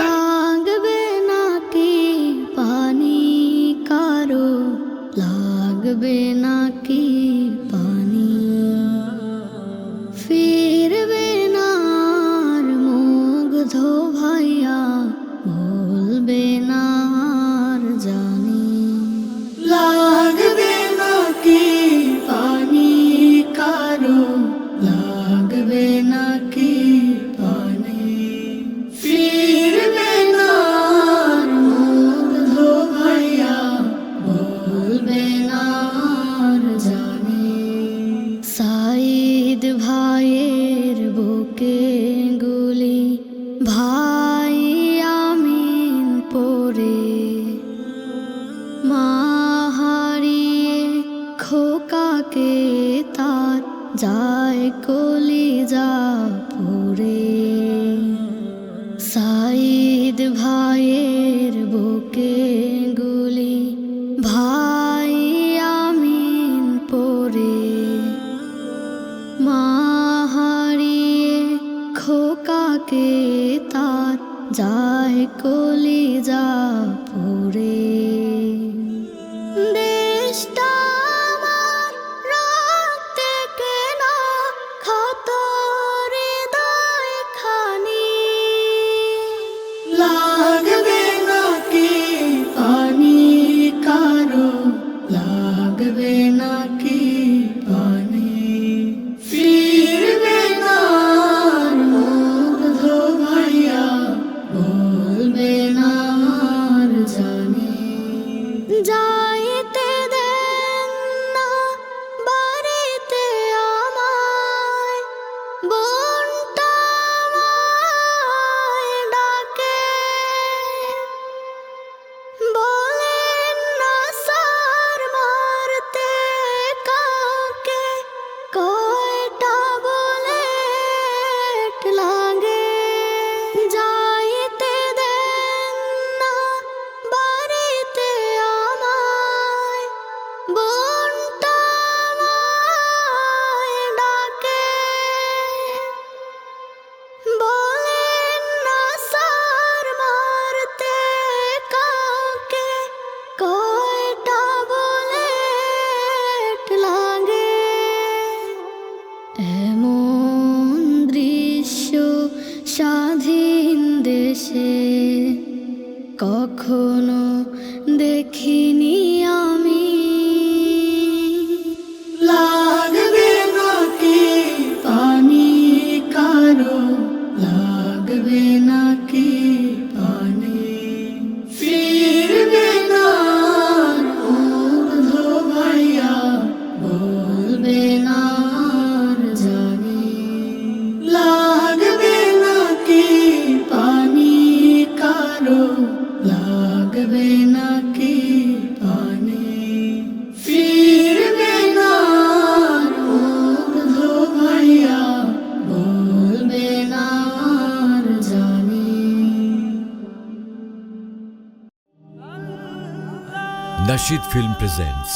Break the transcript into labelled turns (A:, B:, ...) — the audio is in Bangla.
A: লাগবে
B: নাকি পানি কারও লাগবে নাকি সাইদ ভাইয়ের বুকে গুলি, ভাই আমিন পরে। হারিয়ে খোকাকে তার যায় কলিজা পুরে। সাইদ ভাইয়ের বুকে তার কলি যা পুরে। দেশটা যাইতে দেন না আমায় বোনটা স্বাধীন দেশে কখনো দেখিনি আমি। লাগবে নাকি পানি কারও? লাগবে নাকি পানি ফিরবে না ভাইয়া বলবে না জানি।
C: Nashid Film presents